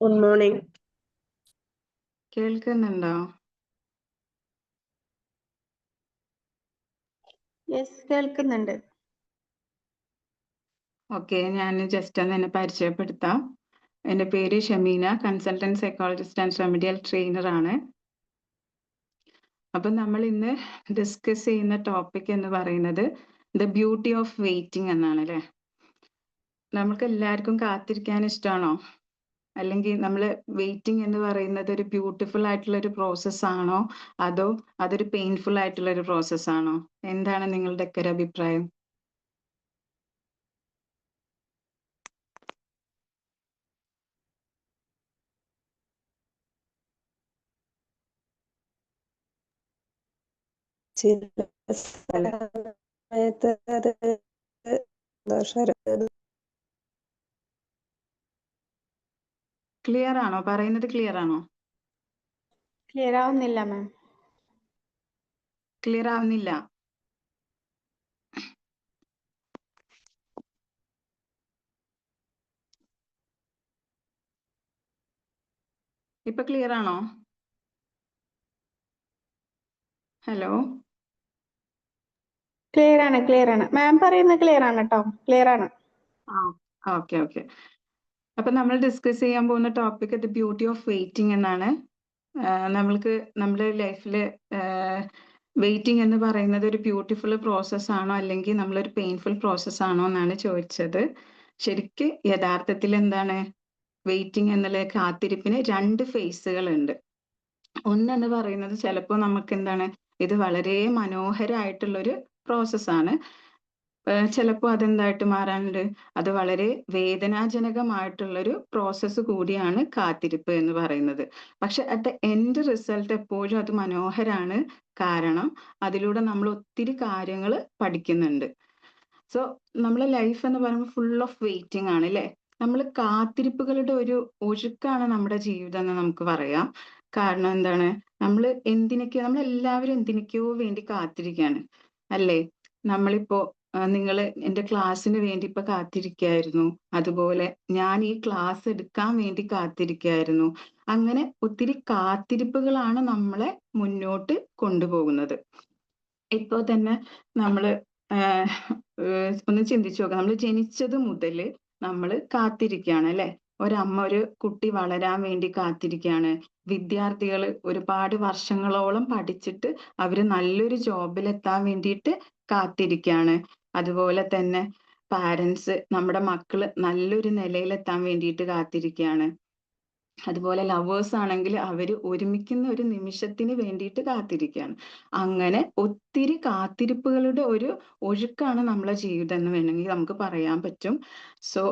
Good morning കേൾക്കുന്നുണ്ടോ? Yes കേൾക്കുന്നുണ്ട്. Okay ഞാൻ ജസ്റ്റ് ഒന്ന് എന്നെ പരിചയപ്പെടുത്താം. എന്റെ പേര് Shameena consultant psychologist and remedial trainer ആണ്. അപ്പം നമ്മൾ ഇന്ന് ഡിസ്കസ് ചെയ്യുന്ന ടോപ്പിക് എന്ന് പറയുന്നത് ദ ബ്യൂട്ടി ഓഫ് വെയിറ്റിംഗ് എന്നാണ് അല്ലേ? നമുക്ക് എല്ലാവർക്കും കാത്തിരിക്കാൻ ഇഷ്ടമാണോ? അല്ലെങ്കിൽ നമ്മൾ വെയിറ്റിംഗ് എന്ന് പറയുന്നത് ഒരു ബ്യൂട്ടിഫുൾ ആയിട്ടുള്ള ഒരു പ്രോസസ് ആണോ? അതോ അതൊരു പെയിൻഫുൾ ആയിട്ടുള്ള ഒരു പ്രോസസ് ആണോ? എന്താണ് നിങ്ങളുടെ ഒക്കെ ഒരു അഭിപ്രായം? ചില സമയത്ത് അത് ദോഷകരം ക്ലിയർ ആണോ പറയുന്നത് ക്ലിയർ ആണോ ക്ലിയർ ആവുന്നില്ല മാം. ക്ലിയർ ആവുന്നില്ല ഇപ്പൊ ക്ലിയർ ആണോ ഹലോ? ക്ലിയർ ആണ് ക്ലിയർ ആണ് മാം പറയുന്നത് ക്ലിയർ ആണ് കേട്ടോ. ക്ലിയർ ആണ് ഓക്കെ ഓക്കെ. അപ്പൊ നമ്മൾ ഡിസ്കസ് ചെയ്യാൻ പോകുന്ന topic the beauty of waiting എന്നാണ്. നമ്മൾക്ക് നമ്മുടെ ലൈഫിൽ വെയിറ്റിംഗ് എന്ന് പറയുന്നത് ഒരു ബ്യൂട്ടിഫുൾ പ്രോസസ് ആണോ അല്ലെങ്കിൽ നമ്മളൊരു പെയിൻഫുൾ പ്രോസസ് ആണോ എന്നാണ് ചോദിച്ചത്. ശരിക്ക് യഥാർത്ഥത്തിൽ എന്താണ്? വെയിറ്റിംഗ് എന്നുള്ള കാത്തിരിപ്പിന് രണ്ട് ഫേസുകൾ ഉണ്ട്. ഒന്നെന്ന് പറയുന്നത് ചിലപ്പോൾ നമുക്ക് എന്താണ്? ഇത് വളരെ മനോഹരമായിട്ടുള്ളൊരു പ്രോസസ്സാണ് ചിലപ്പോൾ അതെന്തായിട്ട് മാറാനുണ്ട്? അത് വളരെ വേദനാജനകമായിട്ടുള്ളൊരു പ്രോസസ്സ് കൂടിയാണ് കാത്തിരിപ്പ് എന്ന് പറയുന്നത്. പക്ഷെ ദ എൻഡ് റിസൾട്ട് എപ്പോഴും അത് മനോഹരാണ്. കാരണം അതിലൂടെ നമ്മൾ ഒത്തിരി കാര്യങ്ങൾ പഠിക്കുന്നുണ്ട്. സോ നമ്മളെ ലൈഫ് എന്ന് പറയുമ്പോൾ ഫുൾ ഓഫ് വെയിറ്റിംഗ് ആണ് അല്ലേ നമ്മൾ കാത്തിരിപ്പുകളുടെ ഒരു ഒഴുക്കാണ് നമ്മുടെ ജീവിതം എന്ന് നമുക്ക് പറയാം. കാരണം എന്താണ്? നമ്മൾ എന്തിനൊക്കെയോ നമ്മൾ എല്ലാവരും എന്തിനൊക്കെയോ വേണ്ടി കാത്തിരിക്കുകയാണ് അല്ലേ? നമ്മളിപ്പോ നിങ്ങൾ എന്റെ ക്ലാസ്സിന് വേണ്ടി ഇപ്പൊ കാത്തിരിക്കായിരുന്നു. അതുപോലെ ഞാൻ ഈ ക്ലാസ് എടുക്കാൻ വേണ്ടി കാത്തിരിക്കായിരുന്നു. അങ്ങനെ ഒത്തിരി കാത്തിരിപ്പുകളാണ് നമ്മളെ മുന്നോട്ട് കൊണ്ടുപോകുന്നത്. ഇപ്പോൾ തന്നെ നമ്മൾ ഒന്ന് ചിന്തിച്ചു നോക്കാം. നമ്മൾ ജനിച്ചത് മുതൽ നമ്മൾ കാത്തിരിക്കുകയാണ് അല്ലെ? ഒരമ്മ ഒരു കുട്ടി വളരാൻ വേണ്ടി കാത്തിരിക്കുകയാണ് വിദ്യാർത്ഥികൾ ഒരുപാട് വർഷങ്ങളോളം പഠിച്ചിട്ട് അവർ നല്ലൊരു ജോബിലെത്താൻ വേണ്ടിയിട്ട് കാത്തിരിക്കുകയാണ് അതുപോലെ തന്നെ പാരൻസ് നമ്മുടെ മക്കൾ നല്ലൊരു നിലയിലെത്താൻ വേണ്ടിയിട്ട് കാത്തിരിക്കുകയാണ് അതുപോലെ ലവേഴ്സ് ആണെങ്കിൽ അവർ ഒരുമിക്കുന്ന ഒരു നിമിഷത്തിന് വേണ്ടിയിട്ട് കാത്തിരിക്കുകയാണ് അങ്ങനെ ഒത്തിരി കാത്തിരിപ്പുകളുടെ ഒരു ഒഴുക്കാണ് നമ്മളെ ജീവിതം എന്ന് വേണമെങ്കിൽ നമുക്ക് പറയാൻ പറ്റും. സോ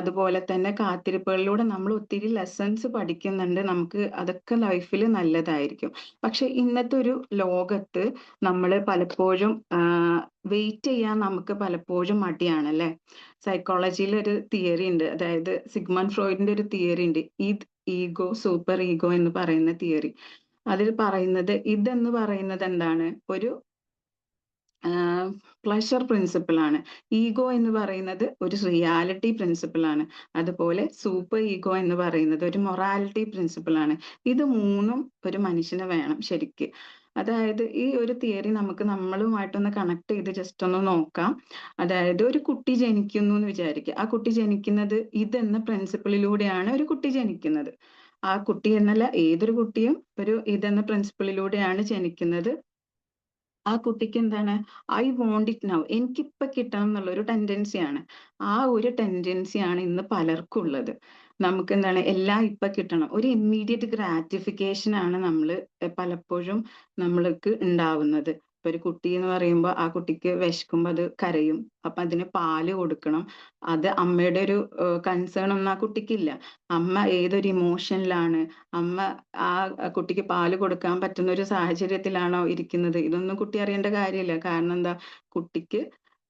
അതുപോലെ തന്നെ കാത്തിരിപ്പുകളിലൂടെ നമ്മൾ ഒത്തിരി ലെസൺസ് പഠിക്കുന്നുണ്ട്. നമുക്ക് അതൊക്കെ ലൈഫിൽ നല്ലതായിരിക്കും. പക്ഷെ ഇന്നത്തെ ഒരു ലോകത്ത് നമ്മൾ പലപ്പോഴും വെയിറ്റ് ചെയ്യാൻ നമുക്ക് പലപ്പോഴും മടിയാണ് അല്ലെ സൈക്കോളജിയിൽ ഒരു തിയറി ഉണ്ട്. അതായത് സിഗ്മൺ ഫ്രോയിഡിന്റെ ഒരു തിയറി ഉണ്ട്. ഇത് ഈഗോ സൂപ്പർ ഈഗോ എന്ന് പറയുന്ന തിയറി അതിൽ പറയുന്നത് ഇതെന്ന് പറയുന്നത് എന്താണ്? ഒരു പ്ലഷർ പ്രിൻസിപ്പിൾ ആണ്. ഈഗോ എന്ന് പറയുന്നത് ഒരു റിയാലിറ്റി പ്രിൻസിപ്പിൾ ആണ്. അതുപോലെ സൂപ്പർ ഈഗോ എന്ന് പറയുന്നത് ഒരു മൊറാലിറ്റി പ്രിൻസിപ്പിൾ ആണ്. ഇത് മൂന്നും ഒരു മനുഷ്യന് വേണം ശരിക്ക്. അതായത് ഈ ഒരു തിയറി നമുക്ക് നമ്മളുമായിട്ടൊന്ന് കണക്ട് ചെയ്ത് ജസ്റ്റ് ഒന്ന് നോക്കാം. അതായത് ഒരു കുട്ടി ജനിക്കുന്നു എന്ന് വിചാരിക്കുക. ആ കുട്ടി ജനിക്കുന്നത് ഇതെന്ന പ്രിൻസിപ്പിളിലൂടെയാണ് ഒരു കുട്ടി ജനിക്കുന്നത്. ആ കുട്ടി എന്നല്ല ഏതൊരു കുട്ടിയും ഒരു ഇതെന്ന പ്രിൻസിപ്പിളിലൂടെയാണ് ജനിക്കുന്നത്. ആ കുട്ടിക്ക് എന്താണ്? ഐ വോണ്ട് ഇറ്റ് നൗ എനിക്കിപ്പൊ കിട്ടണം എന്നുള്ള ഒരു ടെൻഡൻസിയാണ് ആ ഒരു ടെൻഡൻസിയാണ് ഇന്ന് പലർക്കും ഉള്ളത്. നമുക്ക് എന്താണ്? എല്ലാം ഇപ്പൊ കിട്ടണം. ഒരു ഇമ്മീഡിയറ്റ് ഗ്രാറ്റിഫിക്കേഷൻ ആണ് നമ്മൾ പലപ്പോഴും നമ്മൾക്ക് ഉണ്ടാവുന്നത്. ഇപ്പൊ ഒരു കുട്ടി എന്ന് പറയുമ്പോൾ ആ കുട്ടിക്ക് വിശക്കുമ്പോൾ അത് കരയും. അപ്പൊ അതിന് പാൽ കൊടുക്കണം. അത് അമ്മയുടെ ഒരു കൺസേൺ ഒന്നും ആ കുട്ടിക്കില്ല. അമ്മ ഏതൊരു ഇമോഷനിലാണ് അമ്മ ആ കുട്ടിക്ക് പാൽ കൊടുക്കാൻ പറ്റുന്ന ഒരു സാഹചര്യത്തിലാണോ ഇരിക്കുന്നത്? ഇതൊന്നും കുട്ടി അറിയേണ്ട കാര്യമില്ല. കാരണം എന്താ? കുട്ടിക്ക്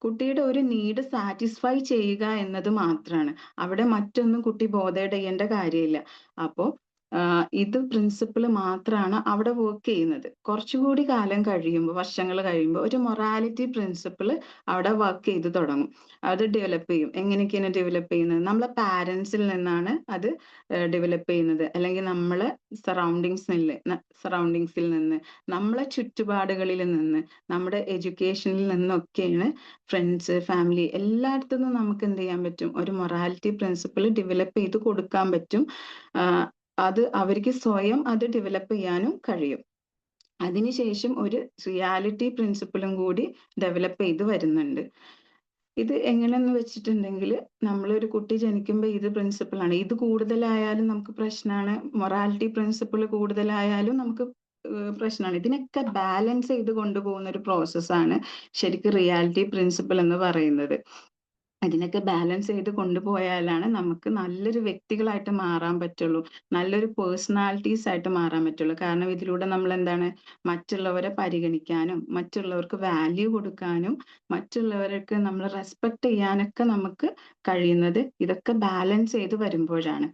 കുട്ടിയുടെ ഒരു നീഡ് സാറ്റിസ്ഫൈ ചെയ്യുക എന്നത് മാത്രമാണ് അവിടെ മറ്റൊന്നും കുട്ടി ബോധേഡ് ചെയ്യേണ്ട കാര്യമില്ല. അപ്പോ ആഹ് ഇത് പ്രിൻസിപ്പിൾ മാത്രമാണ് അവിടെ വർക്ക് ചെയ്യുന്നത്. കുറച്ചുകൂടി കാലം കഴിയുമ്പോൾ വർഷങ്ങൾ കഴിയുമ്പോൾ ഒരു മൊറാലിറ്റി പ്രിൻസിപ്പിൾ അവിടെ വർക്ക് ചെയ്ത് തുടങ്ങും. അത് ഡെവലപ്പ് ചെയ്യും. എങ്ങനെയൊക്കെയാണ് ഡെവലപ്പ് ചെയ്യുന്നത്? നമ്മളെ പാരൻസിൽ നിന്നാണ് അത് ഡെവലപ്പ് ചെയ്യുന്നത്. അല്ലെങ്കിൽ നമ്മളെ സറൗണ്ടിങ്സിൽ സറൗണ്ടിങ്സിൽ നിന്ന് നമ്മളെ ചുറ്റുപാടുകളിൽ നിന്ന് നമ്മുടെ എഡ്യൂക്കേഷനിൽ നിന്നൊക്കെയാണ് ഫ്രണ്ട്സ് ഫാമിലി എല്ലായിടത്തു നിന്നും നമുക്ക് എന്ത് ചെയ്യാൻ പറ്റും? ഒരു മൊറാലിറ്റി പ്രിൻസിപ്പിൾ ഡെവലപ്പ് ചെയ്ത് കൊടുക്കാൻ പറ്റും. അത് അവർക്ക് സ്വയം അത് ഡെവലപ്പ് ചെയ്യാനും കഴിയും. അതിനുശേഷം ഒരു റിയാലിറ്റി പ്രിൻസിപ്പിളും കൂടി ഡെവലപ്പ് ചെയ്ത് വരുന്നുണ്ട്. ഇത് എങ്ങനെയെന്ന് വെച്ചിട്ടുണ്ടെങ്കിൽ നമ്മളൊരു കുട്ടി ജനിക്കുമ്പോൾ ഇത് പ്രിൻസിപ്പിളാണ് ഇത് കൂടുതലായാലും നമുക്ക് പ്രശ്നമാണ്. മൊറാലിറ്റി പ്രിൻസിപ്പിൾ കൂടുതലായാലും നമുക്ക് പ്രശ്നമാണ്. ഇതിനൊക്കെ ബാലൻസ് ചെയ്ത് കൊണ്ടുപോകുന്ന ഒരു പ്രോസസ്സാണ് ശരിക്കും റിയാലിറ്റി പ്രിൻസിപ്പിൾ എന്ന് പറയുന്നത്. അതിനൊക്കെ ബാലൻസ് ചെയ്ത് കൊണ്ടുപോയാലാണ് നമുക്ക് നല്ലൊരു വ്യക്തികളായിട്ട് മാറാൻ പറ്റുള്ളൂ. നല്ലൊരു പേഴ്സണാലിറ്റീസ് ആയിട്ട് മാറാൻ പറ്റുള്ളൂ. കാരണം ഇതിലൂടെ നമ്മൾ എന്താണ് മറ്റുള്ളവരെ പരിഗണിക്കാനും മറ്റുള്ളവർക്ക് വാല്യൂ കൊടുക്കാനും മറ്റുള്ളവർക്ക് നമ്മൾ റെസ്പെക്ട് ചെയ്യാനൊക്കെ നമുക്ക് കഴിയുന്നത് ഇതൊക്കെ ബാലൻസ് ചെയ്ത് വരുമ്പോഴാണ്.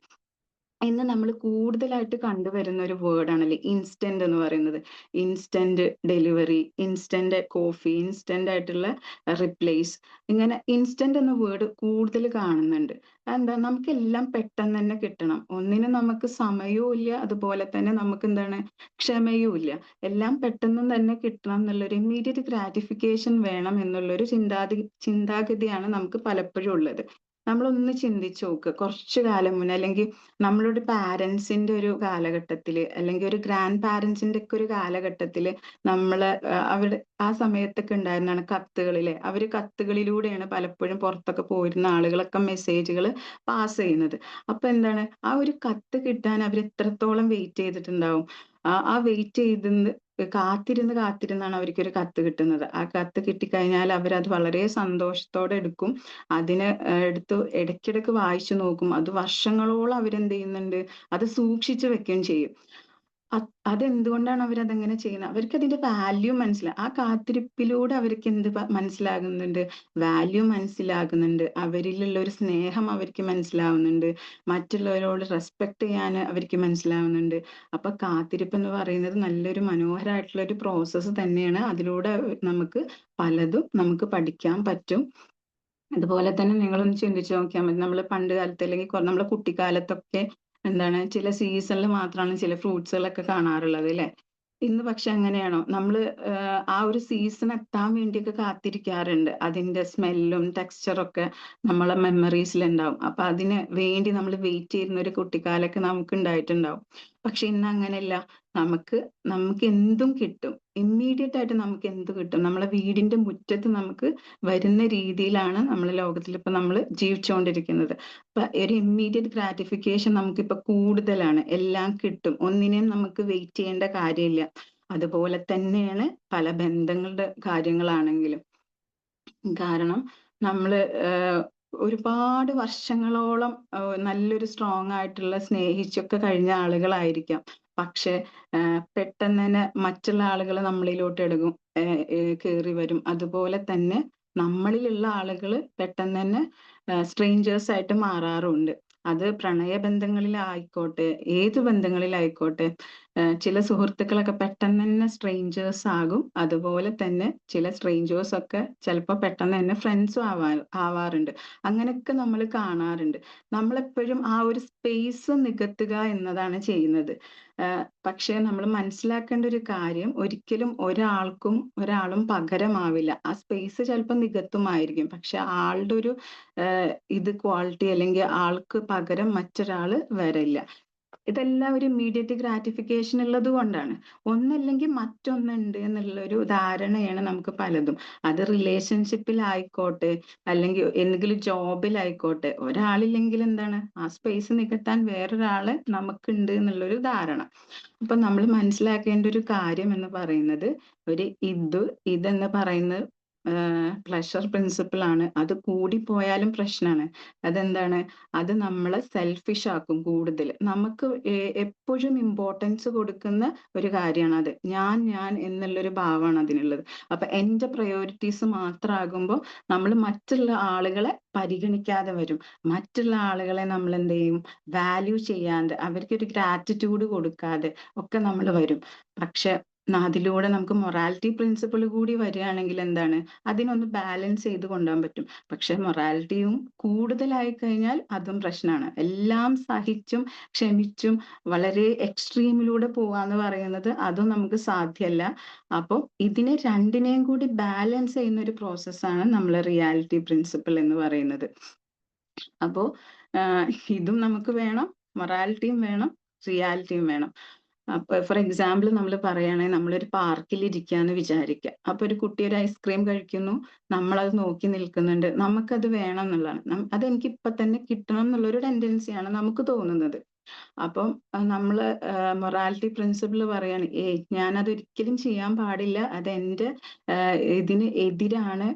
ഇന്ന് നമ്മൾ കൂടുതലായിട്ട് കണ്ടുവരുന്ന ഒരു വേർഡാണല്ലേ ഇൻസ്റ്റന്റ് എന്ന് പറയുന്നത്. Instant delivery instant coffee instant ആയിട്ടുള്ള റിപ്ലേസ് ഇങ്ങനെ ഇൻസ്റ്റന്റ് എന്ന വേർഡ് കൂടുതൽ കാണുന്നുണ്ട്. എന്താ നമുക്ക് എല്ലാം പെട്ടെന്ന് തന്നെ കിട്ടണം. ഒന്നിനും നമുക്ക് സമയവും ഇല്ല. അതുപോലെ തന്നെ നമുക്ക് എന്താണ് ക്ഷമയും ഇല്ല. എല്ലാം പെട്ടെന്ന് തന്നെ കിട്ടണം എന്നുള്ളൊരു ഇമ്മീഡിയറ്റ് ഗ്രാറ്റിഫിക്കേഷൻ വേണം എന്നുള്ളൊരു ചിന്താതി ചിന്താഗതിയാണ് നമുക്ക് പലപ്പോഴും ഉള്ളത്. നമ്മളൊന്ന് ചിന്തിച്ചു നോക്ക്. കുറച്ചു കാലം മുന്നേ അല്ലെങ്കിൽ നമ്മളുടെ പാരൻസിന്റെ ഒരു കാലഘട്ടത്തിൽ അല്ലെങ്കിൽ ഒരു ഗ്രാൻഡ് പാരൻസിന്റെ ഒക്കെ ഒരു കാലഘട്ടത്തിൽ നമ്മൾ അവരുടെ ആ സമയത്തൊക്കെ ഉണ്ടായിരുന്നാണ് കത്തുകളിലെ. അവർ കത്തുകളിലൂടെയാണ് പലപ്പോഴും പുറത്തൊക്കെ പോയിരുന്ന ആളുകളൊക്കെ മെസ്സേജുകൾ പാസ് ചെയ്യുന്നത്. അപ്പൊ എന്താണ്? ആ ഒരു കത്ത് കിട്ടാൻ അവർ എത്രത്തോളം വെയിറ്റ് ചെയ്തിട്ടുണ്ടാവും? ആ വെയിറ്റ് ചെയ്ത് കാത്തിരുന്ന് കാത്തിരുന്നാണ് അവർക്ക് ഒരു കത്ത് കിട്ടുന്നത്. ആ കത്ത് കിട്ടിക്കഴിഞ്ഞാൽ അത് വളരെ സന്തോഷത്തോടെ എടുക്കും. അതിന് എടുത്ത് ഇടയ്ക്കിടയ്ക്ക് വായിച്ചു നോക്കും. അത് വർഷങ്ങളോളം അവരെന്ത് ചെയ്യുന്നുണ്ട്? അത് സൂക്ഷിച്ചു വെക്കുകയും ചെയ്യും. അതെന്തുകൊണ്ടാണ് അവർ അതങ്ങനെ ചെയ്യുന്നത്? അവർക്ക് അതിന്റെ വാല്യൂ മനസ്സിലാ ആ കാത്തിരിപ്പിലൂടെ അവർക്ക് എന്ത് മനസ്സിലാകുന്നുണ്ട്? വാല്യൂ മനസ്സിലാകുന്നുണ്ട്. അവരിലുള്ള ഒരു സ്നേഹം അവർക്ക് മനസ്സിലാവുന്നുണ്ട്. മറ്റുള്ളവരോട് റെസ്പെക്ട് ചെയ്യാൻ അവർക്ക് മനസ്സിലാവുന്നുണ്ട്. അപ്പൊ കാത്തിരിപ്പ് എന്ന് പറയുന്നത് നല്ലൊരു മനോഹരമായിട്ടുള്ള ഒരു പ്രോസസ്സ് തന്നെയാണ്. അതിലൂടെ നമുക്ക് പലതും നമുക്ക് പഠിക്കാൻ പറ്റും. അതുപോലെ തന്നെ നിങ്ങളൊന്ന് ചിന്തിച്ചു നോക്കിയാൽ മതി. നമ്മൾ പണ്ട് കാലത്ത് അല്ലെങ്കിൽ നമ്മുടെ കുട്ടിക്കാലത്തൊക്കെ എന്താണ് ചില സീസണിൽ മാത്രമാണ് ചില ഫ്രൂട്ട്സുകളൊക്കെ കാണാറുള്ളത് അല്ലേ ഇന്ന് പക്ഷെ അങ്ങനെയാണോ? നമ്മൾ ആ ഒരു സീസൺ എത്താൻ വേണ്ടിയൊക്കെ കാത്തിരിക്കാറുണ്ട്. അതിന്റെ സ്മെല്ലും ടെക്സ്ചറും ഒക്കെ നമ്മളെ മെമ്മറീസിൽ ഉണ്ടാവും. അപ്പൊ അതിന് വേണ്ടി നമ്മൾ വെയിറ്റ് ചെയ്യുന്ന ഒരു കുട്ടിക്കാലൊക്കെ നമുക്ക് ഉണ്ടായിട്ടുണ്ടാവും പക്ഷെ ഇന്ന് അങ്ങനെയല്ല നമുക്ക് നമുക്ക് എന്തും കിട്ടും. ഇമ്മീഡിയറ്റ് ആയിട്ട് നമുക്ക് എന്ത് കിട്ടും? നമ്മളെ വീടിന്റെ മുറ്റത്ത് നമുക്ക് വരുന്ന രീതിയിലാണ് നമ്മൾ ലോകത്തിൽ ഇപ്പൊ നമ്മൾ ജീവിച്ചുകൊണ്ടിരിക്കുന്നത്. അപ്പൊ ഒരു ഇമ്മീഡിയറ്റ് ഗ്രാറ്റിഫിക്കേഷൻ നമുക്കിപ്പൊ കൂടുതലാണ്. എല്ലാം കിട്ടും. ഒന്നിനെയും നമുക്ക് വെയിറ്റ് ചെയ്യേണ്ട കാര്യമില്ല. അതുപോലെ തന്നെയാണ് പല ബന്ധങ്ങളുടെ കാര്യങ്ങളാണെങ്കിലും. കാരണം നമ്മൾ ഒരുപാട് വർഷങ്ങളോളം നല്ലൊരു സ്ട്രോങ് ആയിട്ടുള്ള സ്നേഹിച്ചൊക്കെ കഴിഞ്ഞ ആളുകളായിരിക്കാം. പക്ഷെ പെട്ടെന്ന് തന്നെ മറ്റുള്ള ആളുകൾ നമ്മളിലോട്ട് എടുക്കും കയറി വരും. അതുപോലെ തന്നെ നമ്മളിലുള്ള ആളുകൾ പെട്ടെന്ന് തന്നെ സ്ട്രേഞ്ചേഴ്സ് ആയിട്ട് മാറാറുണ്ട്. അത് പ്രണയ പ്രണയബന്ധങ്ങളിലായിക്കോട്ടെ ഏത് ബന്ധങ്ങളിലായിക്കോട്ടെ ചില സുഹൃത്തുക്കളൊക്കെ പെട്ടെന്ന് തന്നെ സ്ട്രേഞ്ചേഴ്സ് ആകും. അതുപോലെ തന്നെ ചില സ്ട്രേഞ്ചേഴ്സ് ഒക്കെ ചിലപ്പോൾ പെട്ടെന്ന് തന്നെ ഫ്രണ്ട്സും ആവാ ആവാറുണ്ട്. അങ്ങനെയൊക്കെ നമ്മൾ കാണാറുണ്ട്. നമ്മളെപ്പോഴും ആ ഒരു സ്പേസ് നികത്തുക എന്നതാണ് ചെയ്യുന്നത്. പക്ഷെ നമ്മൾ മനസ്സിലാക്കേണ്ട ഒരു കാര്യം ഒരിക്കലും ഒരാൾക്കും ഒരാളും പകരമാവില്ല. ആ സ്പേസ് ചിലപ്പോൾ നികത്തുമായിരിക്കും. പക്ഷെ ആളുടെ ഒരു ഇത് ക്വാളിറ്റി അല്ലെങ്കിൽ ആൾക്ക് പകരം മറ്റൊരാൾ വരില്ല. ഇതെല്ലാം ഒരു ഇമ്മീഡിയറ്റ് ഗ്രാറ്റിഫിക്കേഷൻ ഉള്ളത് കൊണ്ടാണ്. ഒന്നല്ലെങ്കിൽ മറ്റൊന്നുണ്ട് എന്നുള്ള ഒരു ധാരണയാണ് നമുക്ക് പലതും. അത് റിലേഷൻഷിപ്പിലായിക്കോട്ടെ അല്ലെങ്കിൽ എന്തെങ്കിലും ജോബിലായിക്കോട്ടെ ഒരാളില്ലെങ്കിൽ എന്താണ്? ആ സ്പേസ് നികത്താൻ വേറൊരാൾ നമുക്കുണ്ട് എന്നുള്ളൊരു ധാരണ. അപ്പൊ നമ്മൾ മനസ്സിലാക്കേണ്ട ഒരു കാര്യം എന്ന് പറയുന്നത് ഒരു ഇത് ഇതെന്ന് പറയുന്നത് പ്ലഷർ പ്രിൻസിപ്പിൾ ആണ്. അത് കൂടി പോയാലും പ്രശ്നമാണ് അതെന്താണ്? അത് നമ്മളെ സെൽഫിഷ് ആക്കും കൂടുതൽ. നമുക്ക് എപ്പോഴും ഇമ്പോർട്ടൻസ് കൊടുക്കുന്ന ഒരു കാര്യമാണ് അത്. ഞാൻ ഞാൻ എന്നുള്ളൊരു ഭാവമാണ് അതിനുള്ളത്. അപ്പൊ എന്റെ പ്രയോറിറ്റീസ് മാത്രമാകുമ്പോൾ നമ്മൾ മറ്റുള്ള ആളുകളെ പരിഗണിക്കാതെ വരും. മറ്റുള്ള ആളുകളെ നമ്മൾ എന്ത് ചെയ്യും? വാല്യൂ ചെയ്യാണ്ട് അവർക്കൊരു ഗ്രാറ്റിറ്റ്യൂഡ് കൊടുക്കാതെ ഒക്കെ നമ്മൾ വരും. പക്ഷെ അതിലൂടെ നമുക്ക് മൊറാലിറ്റി പ്രിൻസിപ്പിൾ കൂടി വരികയാണെങ്കിൽ എന്താണ്? അതിനൊന്ന് ബാലൻസ് ചെയ്ത് കൊണ്ടുപോകാൻ പറ്റും. പക്ഷെ മൊറാലിറ്റിയും കൂടുതലായി കഴിഞ്ഞാൽ അതും പ്രശ്നമാണ്. എല്ലാം സഹിച്ചും ക്ഷമിച്ചും വളരെ എക്സ്ട്രീമിലൂടെ പോവാന്ന് പറയുന്നത് അതും നമുക്ക് സാധ്യമല്ല. അപ്പോൾ ഇതിനെ രണ്ടിനെയും കൂടി ബാലൻസ് ചെയ്യുന്ന ഒരു പ്രോസസ്സാണ് നമ്മൾ റിയാലിറ്റി പ്രിൻസിപ്പിൾ എന്ന് പറയുന്നത്. അപ്പോൾ ഇതും നമുക്ക് വേണം മൊറാലിറ്റിയും വേണം റിയാലിറ്റിയും വേണം. അപ്പൊ ഫോർ എക്സാമ്പിൾ നമ്മൾ പറയുകയാണെങ്കിൽ നമ്മളൊരു പാർക്കിൽ ഇരിക്കാന്ന് വിചാരിക്കുക അപ്പൊ ഒരു കുട്ടി ഒരു ഐസ്ക്രീം കഴിക്കുന്നു നമ്മളത് നോക്കി നിൽക്കുന്നുണ്ട്. നമുക്കത് വേണം എന്നുള്ളതാണ്. അതെനിക്ക് ഇപ്പൊ തന്നെ കിട്ടണം എന്നുള്ളൊരു ടെൻഡൻസിയാണ് നമുക്ക് തോന്നുന്നത്. അപ്പം നമ്മൾ മൊറാലിറ്റി പ്രിൻസിപ്പിൾ പറയാണ് ഏ ഞാനത് ഒരിക്കലും ചെയ്യാൻ പാടില്ല. അത് എന്റെ ഇതിന് എതിരാണ്.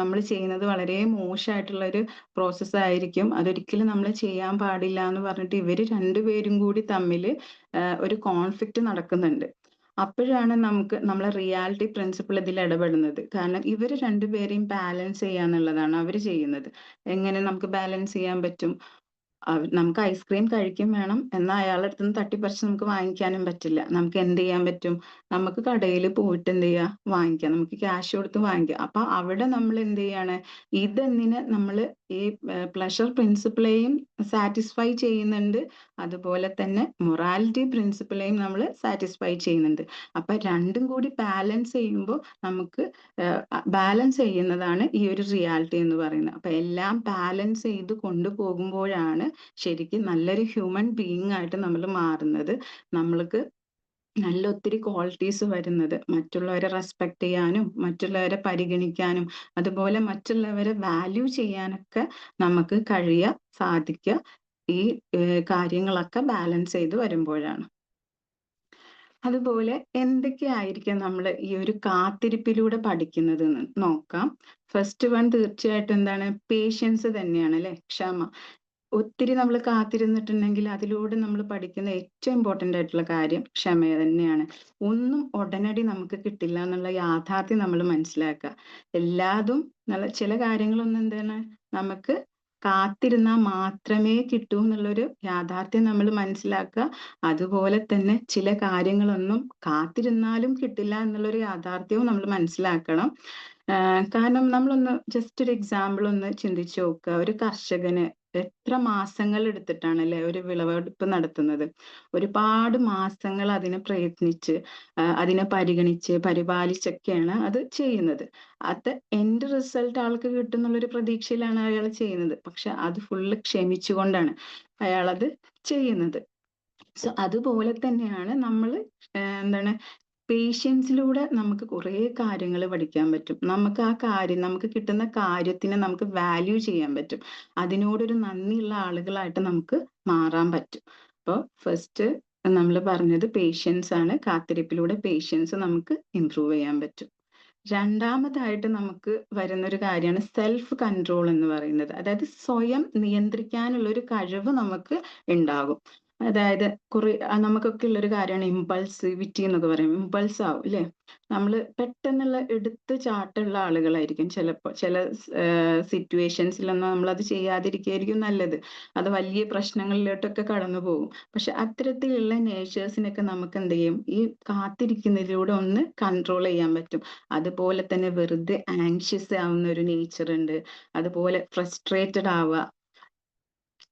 നമ്മൾ ചെയ്യുന്നത് വളരെ മോശമായിട്ടുള്ള ഒരു പ്രോസസ്സ് ആയിരിക്കും. അതൊരിക്കലും നമ്മൾ ചെയ്യാൻ പാടില്ല എന്ന് പറഞ്ഞിട്ട് ഇവർ രണ്ടുപേരും കൂടി തമ്മിൽ ഒരു കോൺഫ്ലിക്റ്റ് നടക്കുന്നുണ്ട്. അപ്പോഴാണ് നമുക്ക് നമ്മളെ റിയാലിറ്റി പ്രിൻസിപ്പിൾ ഇതിൽ ഇടപെടുന്നത്. കാരണം ഇവർ രണ്ടുപേരെയും ബാലൻസ് ചെയ്യാന്നുള്ളതാണ് അവർ ചെയ്യുന്നത്. എങ്ങനെ നമുക്ക് ബാലൻസ് ചെയ്യാൻ പറ്റും? നമുക്ക് ഐസ്ക്രീം കഴിക്കും വേണം. എന്നാൽ അയാളുടെ അടുത്ത് നിന്ന് തട്ടിപ്പറിച്ച് നമുക്ക് വാങ്ങിക്കാനും പറ്റില്ല. നമുക്ക് എന്ത് ചെയ്യാൻ പറ്റും? നമുക്ക് കടയിൽ പോയിട്ട് എന്ത് ചെയ്യാം വാങ്ങിക്കാം. നമുക്ക് ക്യാഷ് കൊടുത്ത് വാങ്ങിക്കാം. അപ്പൊ അവിടെ നമ്മൾ എന്ത് ചെയ്യാണ് ഇതെന്തിന് നമ്മൾ ഈ പ്ലഷർ പ്രിൻസിപ്പിളെയും സാറ്റിസ്ഫൈ ചെയ്യുന്നുണ്ട്. അതുപോലെ തന്നെ മൊറാലിറ്റി പ്രിൻസിപ്പിളെയും നമ്മൾ സാറ്റിസ്ഫൈ ചെയ്യുന്നുണ്ട്. അപ്പൊ രണ്ടും കൂടി ബാലൻസ് ചെയ്യുമ്പോൾ നമുക്ക് ബാലൻസ് ചെയ്യുന്നതാണ് ഈ ഒരു റിയാലിറ്റി എന്ന് പറയുന്നത്. അപ്പൊ എല്ലാം ബാലൻസ് ചെയ്ത് കൊണ്ടുപോകുമ്പോഴാണ് ശരിക്കും നല്ലൊരു ഹ്യൂമൻ ബീയിങ് ആയിട്ട് നമ്മൾ മാറുന്നത്. നമ്മൾക്ക് നല്ല ഒത്തിരി ക്വാളിറ്റീസ് വരുന്നത്. മറ്റുള്ളവരെ റെസ്പെക്ട് ചെയ്യാനും മറ്റുള്ളവരെ പരിഗണിക്കാനും അതുപോലെ മറ്റുള്ളവരെ വാല്യൂ ചെയ്യാനൊക്കെ നമുക്ക് കഴിയുക സാധിക്കുക ഈ കാര്യങ്ങളൊക്കെ ബാലൻസ് ചെയ്ത് വരുമ്പോഴാണ്. അതുപോലെ എന്തൊക്കെയായിരിക്കാം നമ്മൾ ഈ ഒരു കാത്തിരിപ്പിലൂടെ പഠിക്കുന്നത് നോക്കാം. ഫസ്റ്റ് വൺ തീർച്ചയായിട്ടും എന്താണ്? പേഷ്യൻസ് തന്നെയാണ് അല്ലെ? ക്ഷമ. ഒത്തിരി നമ്മൾ കാത്തിരുന്നിട്ടുണ്ടെങ്കിൽ അതിലൂടെ നമ്മൾ പഠിക്കുന്ന ഏറ്റവും ഇമ്പോർട്ടന്റ് ആയിട്ടുള്ള കാര്യം ക്ഷമ തന്നെയാണ്. ഒന്നും ഉടനടി നമുക്ക് കിട്ടില്ല എന്നുള്ള യാഥാർത്ഥ്യം നമ്മൾ മനസ്സിലാക്കുക. എല്ലാതും നല്ല ചില കാര്യങ്ങളൊന്നും എന്താണ്? നമുക്ക് കാത്തിരുന്നാൽ മാത്രമേ കിട്ടൂ എന്നുള്ളൊരു യാഥാർത്ഥ്യം നമ്മൾ മനസ്സിലാക്കുക. അതുപോലെ തന്നെ ചില കാര്യങ്ങളൊന്നും കാത്തിരുന്നാലും കിട്ടില്ല എന്നുള്ളൊരു യാഥാർത്ഥ്യവും നമ്മൾ മനസ്സിലാക്കണം. കാരണം നമ്മളൊന്ന് ജസ്റ്റ് ഒരു എക്സാമ്പിൾ ഒന്ന് ചിന്തിച്ചു നോക്കുക. ഒരു കർഷകന് എത്ര മാസങ്ങൾ എടുത്തിട്ടാണ് അല്ലെ ഒരു വിളവെടുപ്പ് നടത്തുന്നത്? ഒരുപാട് മാസങ്ങൾ അതിനെ പ്രയത്നിച്ച് അതിനെ പരിഗണിച്ച് പരിപാലിച്ചൊക്കെയാണ് അത് ചെയ്യുന്നത്. അത് എൻഡ് റിസൾട്ട് ആൾക്ക് കിട്ടുന്നുള്ളൊരു പ്രതീക്ഷയിലാണ് അയാൾ ചെയ്യുന്നത്. പക്ഷെ അത് ഫുള്ള് ക്ഷമിച്ചുകൊണ്ടാണ് അയാൾ അത് ചെയ്യുന്നത്. സോ അതുപോലെ തന്നെയാണ് നമ്മൾ എന്താണ് പേഷ്യൻസിലൂടെ നമുക്ക് കുറേ കാര്യങ്ങൾ പഠിക്കാൻ പറ്റും. നമുക്ക് ആ കാര്യം നമുക്ക് കിട്ടുന്ന കാര്യത്തിന് നമുക്ക് വാല്യൂ ചെയ്യാൻ പറ്റും. അതിനോടൊരു നന്ദിയുള്ള ആളുകളായിട്ട് നമുക്ക് മാറാൻ പറ്റും. അപ്പോൾ ഫസ്റ്റ് നമ്മൾ പറഞ്ഞത് പേഷ്യൻസ് ആണ്. കാത്തിരിപ്പിലൂടെ പേഷ്യൻസ് നമുക്ക് ഇമ്പ്രൂവ് ചെയ്യാൻ പറ്റും. രണ്ടാമതായിട്ട് നമുക്ക് വരുന്ന ഒരു കാര്യമാണ് സെൽഫ് കൺട്രോൾ എന്ന് പറയുന്നത്. അതായത് സ്വയം നിയന്ത്രിക്കാനുള്ള ഒരു കഴിവ് നമുക്ക് ഉണ്ടാകും. അതായത് കുറെ നമുക്കൊക്കെ ഉള്ള ഒരു കാര്യമാണ് ഇമ്പൾസിവിറ്റി എന്നൊക്കെ പറയും. ഇമ്പൾസ് ആവും അല്ലെ നമ്മൾ പെട്ടെന്നുള്ള എടുത്ത് ചാട്ടുള്ള ആളുകളായിരിക്കും. ചിലപ്പോൾ ചില സിറ്റുവേഷൻസിലൊന്നും നമ്മൾ അത് ചെയ്യാതിരിക്കുകയായിരിക്കും നല്ലത്. അത് വലിയ പ്രശ്നങ്ങളിലോട്ടൊക്കെ കടന്നു പോകും. പക്ഷെ അത്തരത്തിലുള്ള നേച്ചേഴ്സിനൊക്കെ നമുക്ക് എന്ത് ചെയ്യും? ഈ കാത്തിരിക്കുന്നതിലൂടെ ഒന്ന് കൺട്രോൾ ചെയ്യാൻ പറ്റും. അതുപോലെ തന്നെ വെറുതെ ആങ്ഷ്യസ് ആവുന്ന ഒരു നേച്ചർ ഉണ്ട്. അതുപോലെ ഫ്രസ്ട്രേറ്റഡ് ആവുക.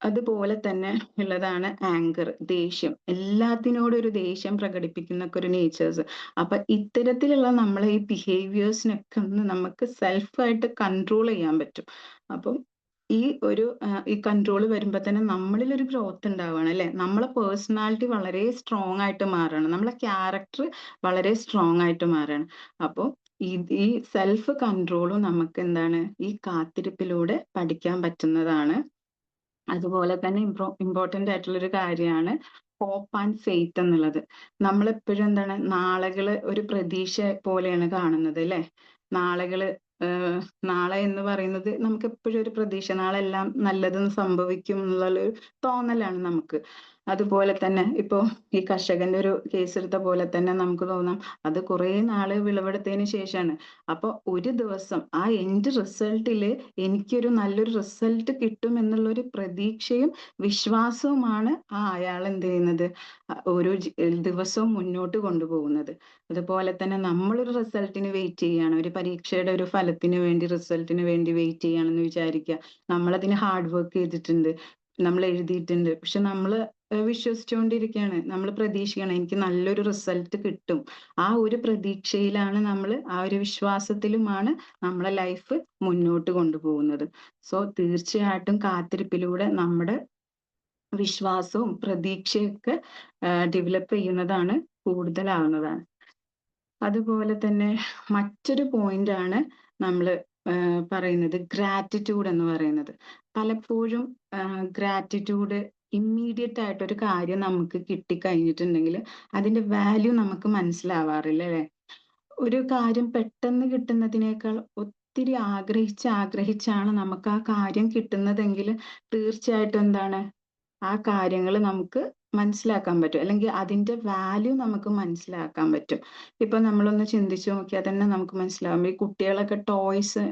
അതുപോലെ തന്നെ ഉള്ളതാണ് ആങ്കർ ദേഷ്യം. എല്ലാത്തിനോടും ഒരു ദേഷ്യം പ്രകടിപ്പിക്കുന്ന ഒക്കെ ഒരു നേച്ചേഴ്സ് അപ്പൊ ഇത്തരത്തിലുള്ള നമ്മളെ ഈ ബിഹേവിയേഴ്സിനൊക്കെ ഒന്ന് നമുക്ക് സെൽഫായിട്ട് കൺട്രോൾ ചെയ്യാൻ പറ്റും. അപ്പം ഈ ഒരു ഈ കൺട്രോൾ വരുമ്പോൾ തന്നെ നമ്മളിൽ ഒരു ഗ്രോത്ത് ഉണ്ടാവുകയാണ് അല്ലെ? നമ്മളെ പേഴ്സണാലിറ്റി വളരെ സ്ട്രോങ് ആയിട്ട് മാറുകയാണ്. നമ്മളെ ക്യാരക്ടർ വളരെ സ്ട്രോങ് ആയിട്ട് മാറുകയാണ്. അപ്പോൾ ഈ ഈ സെൽഫ് കൺട്രോളും നമുക്ക് എന്താണ്? ഈ കാത്തിരിപ്പിലൂടെ പഠിക്കാൻ പറ്റുന്നതാണ് അതുപോലെ തന്നെ ഇമ്പോ ഇമ്പോർട്ടന്റ് ആയിട്ടുള്ള ഒരു കാര്യമാണ് ഹോപ്പ് ആൻഡ് ഫെയ്ത്ത് എന്നുള്ളത്. നമ്മളെപ്പോഴും എന്താണ് നാളകൾ ഒരു പ്രതീക്ഷ പോലെയാണ് കാണുന്നത് അല്ലെ? നാളകൾ നാളെ എന്ന് പറയുന്നത് നമുക്ക് എപ്പോഴും ഒരു പ്രതീക്ഷ നാളെ എല്ലാം നല്ലത് സംഭവിക്കും എന്നുള്ള ഒരു തോന്നലാണ് നമുക്ക്. അതുപോലെ തന്നെ ഇപ്പോ ഈ കർഷകന്റെ ഒരു കേസ് എടുത്ത പോലെ തന്നെ നമുക്ക് തോന്നാം. അത് കുറേ നാൾ വിളവെടുത്തതിന് ശേഷമാണ് അപ്പൊ ഒരു ദിവസം ആ എൻഡ് റിസൾട്ടിൽ എനിക്കൊരു നല്ലൊരു റിസൾട്ട് കിട്ടും എന്നുള്ള ഒരു പ്രതീക്ഷയും വിശ്വാസവുമാണ് ആ അയാൾ എന്ത് ചെയ്യുന്നത്? ഓരോ ദിവസവും മുന്നോട്ട് കൊണ്ടുപോകുന്നത്. അതുപോലെ തന്നെ നമ്മളൊരു റിസൾട്ടിന് വെയിറ്റ് ചെയ്യാണ് ഒരു പരീക്ഷയുടെ ഒരു ഫലത്തിന് വേണ്ടി റിസൾട്ടിന് വേണ്ടി വെയിറ്റ് ചെയ്യാണെന്ന് വിചാരിക്കുക. നമ്മളതിന് ഹാർഡ് വർക്ക് ചെയ്തിട്ടുണ്ട്. നമ്മൾ എഴുതിയിട്ടുണ്ട്. പക്ഷെ നമ്മൾ വിശ്വസിച്ചുകൊണ്ടിരിക്കുകയാണ് നമ്മൾ പ്രതീക്ഷിക്കണം. എനിക്ക് നല്ലൊരു റിസൾട്ട് കിട്ടും. ആ ഒരു പ്രതീക്ഷയിലാണ് നമ്മൾ ആ ഒരു വിശ്വാസത്തിലുമാണ് നമ്മളെ ലൈഫ് മുന്നോട്ട് കൊണ്ടുപോകുന്നത്. സോ തീർച്ചയായിട്ടും കാത്തിരിപ്പിലൂടെ നമ്മുടെ വിശ്വാസവും പ്രതീക്ഷയൊക്കെ ഡെവലപ്പ് ചെയ്യുന്നതാണ് കൂടുതലാവുന്നതാണ്. അതുപോലെ തന്നെ മറ്റൊരു പോയിന്റ് ആണ് നമ്മൾ പറയുന്നത് ഗ്രാറ്റിറ്റ്യൂഡ് എന്ന് പറയുന്നത്. പലപ്പോഴും ഗ്രാറ്റിറ്റ്യൂഡ് ഇമ്മീഡിയറ്റ് ആയിട്ട് ഒരു കാര്യം നമുക്ക് കിട്ടിക്കഴിഞ്ഞിട്ടുണ്ടെങ്കിൽ അതിന്റെ വാല്യൂ നമുക്ക് മനസ്സിലാവാറില്ല അല്ലെ? ഒരു കാര്യം പെട്ടെന്ന് കിട്ടുന്നതിനേക്കാൾ ഒത്തിരി ആഗ്രഹിച്ച് ആഗ്രഹിച്ചാണ് നമുക്ക് ആ കാര്യം കിട്ടുന്നതെങ്കിൽ തീർച്ചയായിട്ടും എന്താണ്? ആ കാര്യങ്ങൾ നമുക്ക് മനസ്സിലാക്കാൻ പറ്റും. അല്ലെങ്കിൽ അതിന്റെ വാല്യൂ നമുക്ക് മനസ്സിലാക്കാൻ പറ്റും. ഇപ്പൊ നമ്മളൊന്ന് ചിന്തിച്ചു നോക്കിയാൽ തന്നെ നമുക്ക് മനസ്സിലാവും. ഈ കുട്ടികളൊക്കെ ടോയ്സ്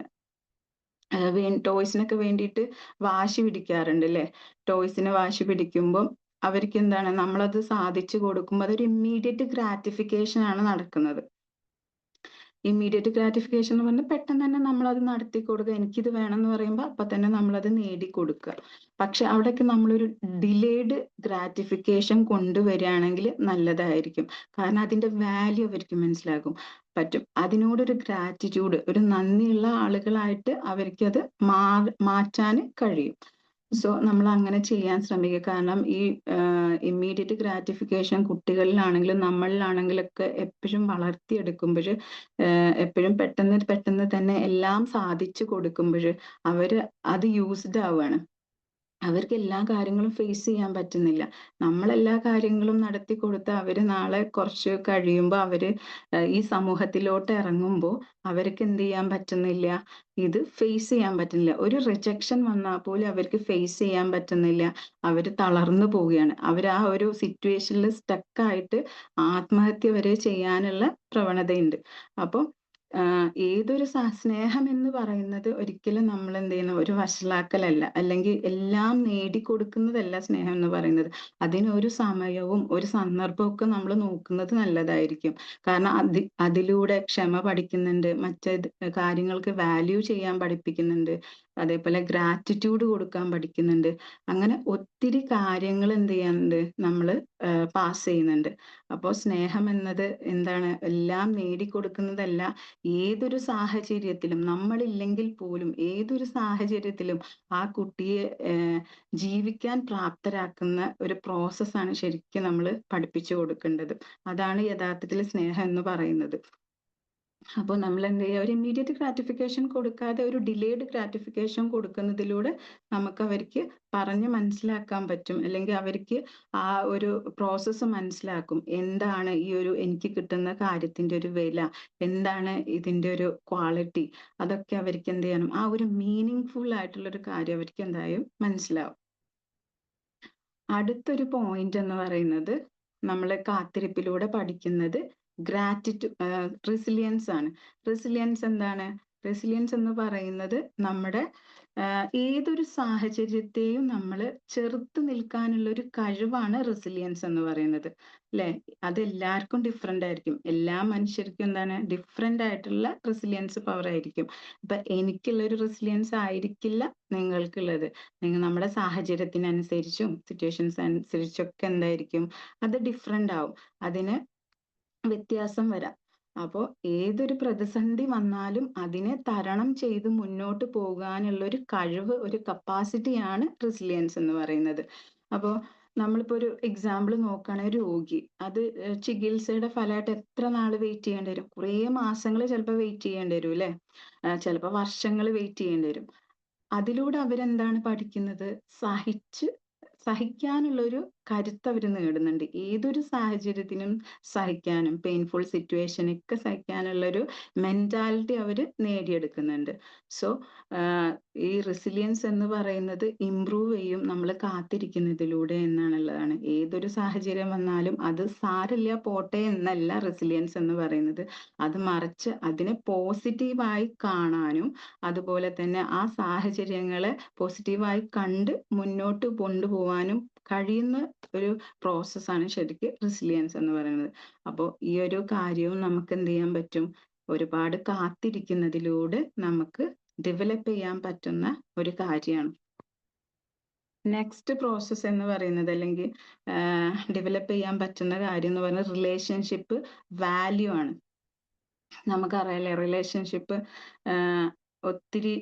ടോയ്സിനൊക്കെ വേണ്ടിയിട്ട് വാശി പിടിക്കാറുണ്ട് അല്ലെ ടോയ്സിന് വാശി പിടിക്കുമ്പോൾ അവർക്ക് എന്താണ് നമ്മളത് സാധിച്ചു കൊടുക്കുമ്പോൾ അതൊരു ഇമ്മീഡിയറ്റ് ഗ്രാറ്റിഫിക്കേഷൻ ആണ് നടക്കുന്നത്. ഇമ്മീഡിയറ്റ് ഗ്രാറ്റിഫിക്കേഷൻ എന്ന് പറഞ്ഞാൽ പെട്ടെന്ന് തന്നെ നമ്മൾ അത് നടത്തി കൊടുക്കുക. എനിക്കിത് വേണം എന്ന് പറയുമ്പോൾ അപ്പൊ തന്നെ നമ്മൾ അത് നേടി കൊടുക്കുക. പക്ഷെ അവിടേക്ക് നമ്മളൊരു ഡിലേഡ് ഗ്രാറ്റിഫിക്കേഷൻ കൊണ്ടുവരികയാണെങ്കിൽ നല്ലതായിരിക്കും. കാരണം അതിന്റെ വാല്യൂ അവർക്ക് മനസ്സിലാകും. പറ്റും. അതിനോടൊരു ഗ്രാറ്റിറ്റ്യൂഡ് ഒരു നന്ദിയുള്ള ആളുകളായിട്ട് അവർക്ക് അത് മാ മാറ്റാൻ കഴിയും. സോ നമ്മൾ അങ്ങനെ ചെയ്യാൻ ശ്രമിക്കുക. കാരണം ഈ ഇമ്മീഡിയറ്റ് ഗ്രാറ്റിഫിക്കേഷൻ കുട്ടികളിലാണെങ്കിലും നമ്മളിലാണെങ്കിലൊക്കെ എപ്പോഴും വളർത്തിയെടുക്കുമ്പോൾ എപ്പോഴും പെട്ടെന്ന് പെട്ടെന്ന് തന്നെ എല്ലാം സാധിച്ചു കൊടുക്കുമ്പോൾ അവർ അത് യൂസ്ഡ് ആവുകയാണ്. അവർക്ക് എല്ലാ കാര്യങ്ങളും ഫേസ് ചെയ്യാൻ പറ്റുന്നില്ല. നമ്മൾ എല്ലാ കാര്യങ്ങളും നടത്തി കൊടുത്ത് അവർ നാളെ കുറച്ച് കഴിയുമ്പോൾ അവർ ഈ സമൂഹത്തിലോട്ട് ഇറങ്ങുമ്പോൾ അവർക്ക് എന്ത് ചെയ്യാൻ പറ്റുന്നില്ല? ഇത് ഫേസ് ചെയ്യാൻ പറ്റുന്നില്ല. ഒരു റിജക്ഷൻ വന്നാൽ പോലും അവർക്ക് ഫേസ് ചെയ്യാൻ പറ്റുന്നില്ല. അവർ തളർന്നു പോവുകയാണ്. അവർ ആ ഒരു സിറ്റുവേഷനിൽ സ്റ്റക്കായിട്ട് ആത്മഹത്യ വരെ ചെയ്യാനുള്ള പ്രവണതയുണ്ട്. അപ്പോൾ ഏതൊരു സ്നേഹം എന്ന് പറയുന്നത് ഒരിക്കലും നമ്മൾ എന്ത് ചെയ്യുന്ന ഒരു വഷളാക്കലല്ല. അല്ലെങ്കിൽ എല്ലാം നേടിക്കൊടുക്കുന്നതല്ല സ്നേഹം എന്ന് പറയുന്നത്. അതിനൊരു സമയവും ഒരു സന്ദർഭവും ഒക്കെ നമ്മൾ നോക്കുന്നത് നല്ലതായിരിക്കും. കാരണം അതി അതിലൂടെ ക്ഷമ പഠിക്കുന്നുണ്ട് മറ്റ് കാര്യങ്ങൾക്ക് വാല്യൂ ചെയ്യാൻ പഠിപ്പിക്കുന്നുണ്ട്. അതേപോലെ ഗ്രാറ്റിറ്റ്യൂഡ് കൊടുക്കാൻ പഠിക്കുന്നുണ്ട്. അങ്ങനെ ഒത്തിരി കാര്യങ്ങൾ എന്ത് ചെയ്യാനുണ്ട്? നമ്മൾ പാസ് ചെയ്യുന്നുണ്ട്. അപ്പോൾ സ്നേഹം എന്നത് എന്താണ്? എല്ലാം നേടിക്കൊടുക്കുന്നതല്ല. ഏതൊരു സാഹചര്യത്തിലും നമ്മളില്ലെങ്കിൽ പോലും ഏതൊരു സാഹചര്യത്തിലും ആ കുട്ടിയെ ജീവിക്കാൻ പ്രാപ്തരാക്കുന്ന ഒരു പ്രോസസ്സാണ് ശരിക്കും നമ്മൾ പഠിപ്പിച്ചു കൊടുക്കേണ്ടത്. അതാണ് യഥാർത്ഥത്തിൽ സ്നേഹം എന്ന് പറയുന്നത്. അപ്പോൾ നമ്മൾ എന്ത് ചെയ്യുക ഒരു ഇമ്മീഡിയറ്റ് ഗ്രാറ്റിഫിക്കേഷൻ കൊടുക്കാതെ ഒരു ഡിലേഡ് ഗ്രാറ്റിഫിക്കേഷൻ കൊടുക്കുന്നതിലൂടെ നമുക്ക് അവർക്ക് പറഞ്ഞ് മനസ്സിലാക്കാൻ പറ്റും. അല്ലെങ്കിൽ അവർക്ക് ആ ഒരു പ്രോസസ്സ് മനസ്സിലാക്കും. എന്താണ് ഈ ഒരു എനിക്ക് കിട്ടുന്ന കാര്യത്തിന്റെ ഒരു വില? എന്താണ് ഇതിന്റെ ഒരു ക്വാളിറ്റി അതൊക്കെ അവർക്ക് എന്ത് ചെയ്യണം? ആ ഒരു മീനിങ് ഫുൾ ആയിട്ടുള്ള ഒരു കാര്യം അവർക്ക് എന്തായാലും മനസ്സിലാവും. അടുത്തൊരു പോയിന്റ് എന്ന് പറയുന്നത് നമ്മൾ കാത്തിരിപ്പിലൂടെ പഠിക്കുന്നത് ഗ്രാറ്റിറ്റ്യൂ റെസിലിയൻസ് ആണ്. റെസിലിയൻസ് എന്താണ്? റെസിലിയൻസ് എന്ന് പറയുന്നത് നമ്മുടെ ഏതൊരു സാഹചര്യത്തെയും നമ്മൾ ചെറുത്ത് നിൽക്കാനുള്ള ഒരു കഴിവാണ് റെസിലിയൻസ് എന്ന് പറയുന്നത്. അല്ലെ അത് എല്ലാവർക്കും ഡിഫറെന്റ് ആയിരിക്കും. എല്ലാ മനുഷ്യർക്കും എന്താണ്? ഡിഫറെന്റ് ആയിട്ടുള്ള റെസിലിയൻസ് പവർ ആയിരിക്കും. ഇപ്പൊ എനിക്കുള്ള ഒരു റെസിലിയൻസ് ആയിരിക്കില്ല നിങ്ങൾക്കുള്ളത്. നിങ്ങൾ നമ്മുടെ സാഹചര്യത്തിനനുസരിച്ചും സിറ്റുവേഷൻസ് അനുസരിച്ചൊക്കെ എന്തായിരിക്കും? അത് ഡിഫറെന്റ് ആവും. അതിന് വ്യത്യാസം വരാം. അപ്പോൾ ഏതൊരു പ്രതിസന്ധി വന്നാലും അതിനെ തരണം ചെയ്ത് മുന്നോട്ട് പോകാനുള്ള ഒരു കഴിവ് ഒരു കപ്പാസിറ്റിയാണ് റെസിലിയൻസ് എന്ന് പറയുന്നത്. അപ്പോൾ നമ്മളിപ്പോ ഒരു എക്സാമ്പിൾ നോക്കുകയാണെങ്കിൽ രോഗി. അത് ചികിത്സയുടെ ഫലമായിട്ട് എത്ര നാൾ വെയിറ്റ് ചെയ്യേണ്ടി വരും? കുറേ മാസങ്ങൾ ചിലപ്പോൾ വെയിറ്റ് ചെയ്യേണ്ടി വരും അല്ലെ? ചിലപ്പോൾ വർഷങ്ങൾ വെയിറ്റ് ചെയ്യേണ്ടി വരും. അതിലൂടെ അവരെന്താണ് പഠിക്കുന്നത്? സഹിച്ച് സഹിക്കാനുള്ള ഒരു കരുത്ത് അവർ നേടുന്നുണ്ട്. ഏതൊരു സാഹചര്യത്തിനും സഹിക്കാനും പെയിൻഫുൾ സിറ്റുവേഷൻ ഒക്കെ സഹിക്കാനുള്ള ഒരു മെന്റാലിറ്റി അവർ നേടിയെടുക്കുന്നുണ്ട് സോ ഈ റെസിലിയൻസ് എന്ന് പറയുന്നത് ഇംപ്രൂവ് ചെയ്യും നമ്മൾ കാത്തിരിക്കുന്നതിലൂടെ എന്നാണുള്ളതാണ്. ഏതൊരു സാഹചര്യം വന്നാലും അത് സാരില്ല പോട്ടെ എന്നല്ല റെസിലിയൻസ് എന്ന് പറയുന്നത്. അത് മറിച്ച് അതിനെ പോസിറ്റീവായി കാണാനും അതുപോലെ തന്നെ ആ സാഹചര്യങ്ങളെ പോസിറ്റീവായി കണ്ട് മുന്നോട്ട് കൊണ്ടുപോകാനും കഴിയുന്ന ഒരു പ്രോസസ്സാണ് ശരിക്ക് റെസിലിയൻസ് എന്ന് പറയുന്നത്. അപ്പോൾ ഈ ഒരു കാര്യവും നമുക്ക് എന്ത് ചെയ്യാൻ പറ്റും? ഒരുപാട് കാത്തിരിക്കുന്നതിലൂടെ നമുക്ക് ഡെവലപ്പ് ചെയ്യാൻ പറ്റുന്ന ഒരു കാര്യമാണ്. നെക്സ്റ്റ് പ്രോസസ്സ് എന്ന് പറയുന്നത് അല്ലെങ്കിൽ ഡെവലപ്പ് ചെയ്യാൻ പറ്റുന്ന കാര്യം എന്ന് പറയുന്നത് റിലേഷൻഷിപ്പ് വാല്യൂ ആണ്. നമുക്കറിയാലേ റിലേഷൻഷിപ്പ് ഒത്തിരി